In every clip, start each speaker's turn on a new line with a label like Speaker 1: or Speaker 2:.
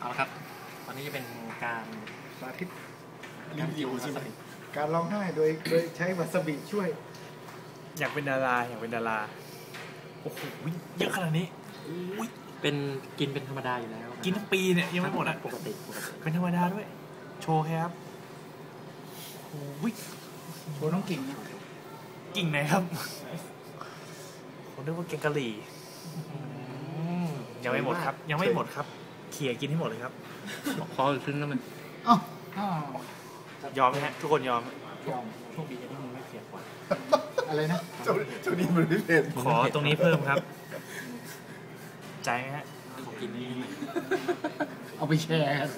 Speaker 1: เอาละครับ ตอนนี้จะเป็นการ
Speaker 2: สาธิต
Speaker 1: การกินวาซาบิ
Speaker 2: การร้องไห้โดยโดยใช้วาซาบิช่วย
Speaker 3: อยากเป็นดาราอยากเป็นดารา โอ้โหเยอะขนาดนี้อุ้ย
Speaker 1: เป็นกินเป็นธรรมดาอยู่แล้วะ
Speaker 3: กินทั้งปีเนี่ยยังไม่หมดอะ
Speaker 1: ปกติปกติ
Speaker 3: เป็นธรรมดาด้วย โชว์ครับโอ้ย
Speaker 2: โชว์น้องกิ่งนะ
Speaker 3: กิ่งไหนครับ ผมนึกว่าแกงกะหรี่
Speaker 1: อืม
Speaker 3: ยังไม่หมดครับ ยังไม่หมดครับ เขี่ยกินให้หมดเลยครับ
Speaker 1: ขออีกครึ่งได้ไหม
Speaker 2: อ้าวอ้าวย
Speaker 3: อมไหมฮะ ทุกคนยอมไหม
Speaker 2: ยอม
Speaker 1: โชคดีที่มึงไม่เสียกว่า
Speaker 2: อะไรนะ
Speaker 4: ช่วงนี้มันไม่เผ็ด
Speaker 3: ขอตรงนี้เพิ่มครับ ใจไหมฮะ
Speaker 1: ขอกินนี่ไหม
Speaker 2: เอาไปแชร์กัน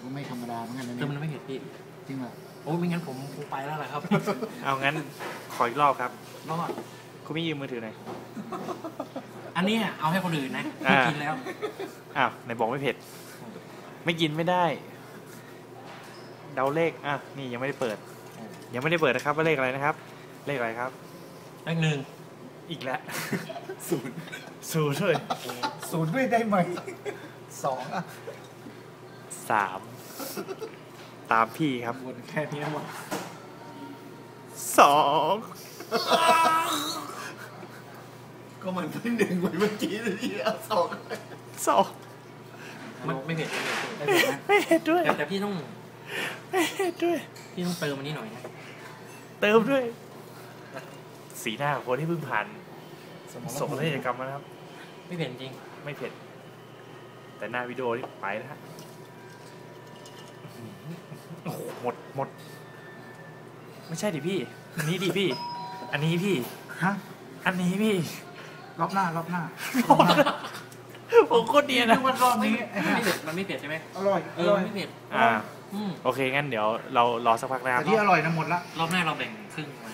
Speaker 2: ก็ไม่ธรรมดาเหมือนกันนะ
Speaker 1: เติ
Speaker 2: เนี่
Speaker 1: ม
Speaker 2: ย
Speaker 1: มันไม่เผ็ดพี่
Speaker 2: จริงเหรอ
Speaker 1: โอ้ไม่งั้นผมคงไปแล้วแหละครับ
Speaker 3: เอางั้นขออีกรอบครับ
Speaker 1: รอด
Speaker 3: คุณไม่ยืมมือถือหน่อย
Speaker 1: อันเนี้ยเอาให้คนอื่นนะ
Speaker 3: อ่า
Speaker 1: กินแล้ว
Speaker 3: อ้าวไหนบอกไม่เผ็ด ไม่กินไม่ได้ เดาเลข อะ นี่ยังไม่ได้เปิด ยังไม่ได้เปิดนะครับว่าเลขอะไรนะครับ เลขอะไรครับ
Speaker 1: เลขหนึ่ง
Speaker 3: อีกแล้ว
Speaker 4: ศูนย์
Speaker 3: ศูนย์เลย
Speaker 2: ศูนย์ด้วยได้ไหมสองอะ
Speaker 3: สามตามพี่ครับ
Speaker 2: วนแค่นี้หมด
Speaker 3: สอง
Speaker 4: ก็มันไม่หนึ่งไว้เมื่อกี้เลยที่เอาสอง
Speaker 3: สอง
Speaker 1: ไม่ไม่เผ็ดไม่เผ็ด
Speaker 2: ได้ไหม
Speaker 3: ไม่เผ็ดด้วย
Speaker 1: แต่แต่พี่ต้อง
Speaker 3: ไม่เผ็ดด้วย
Speaker 1: พี่ต้องเติมอันนี้หน่อยนะ
Speaker 3: เติมด้วย สีหน้าของคนที่เพิ่งผ่านโศกนาฏกรรมมานะครับ
Speaker 1: ไม่เผ็ดจริง
Speaker 3: ไม่เผ็ด แต่หน้าวิดีโอนี่ไปนะฮะโอ้โหหมดหมด ไม่ใช่ดิพี่ อันนี้ดิพี่ อันนี้พี่
Speaker 2: ฮะ
Speaker 3: อันนี้พี่
Speaker 2: รอบหน้ารอบหน้า
Speaker 3: ผมโคตรเนียนนะ
Speaker 2: นึกว่ารอบนี้ไอ้
Speaker 1: มัน
Speaker 2: ห่า
Speaker 1: ไม่เผ็ดมันไม่เผ็ดใช่ไหม
Speaker 2: อร่อย
Speaker 1: เอ
Speaker 2: อ
Speaker 1: อ
Speaker 2: ร่อย
Speaker 1: มันไม่เผ็ด
Speaker 3: อ่า
Speaker 1: อืม
Speaker 3: โอเคงั้นเดี๋ยวเรารอสักพักนะครับ
Speaker 2: แต่ที่อร่อยนะหมดละ
Speaker 1: รอบหน้าเราแบ่งครึ่งไหม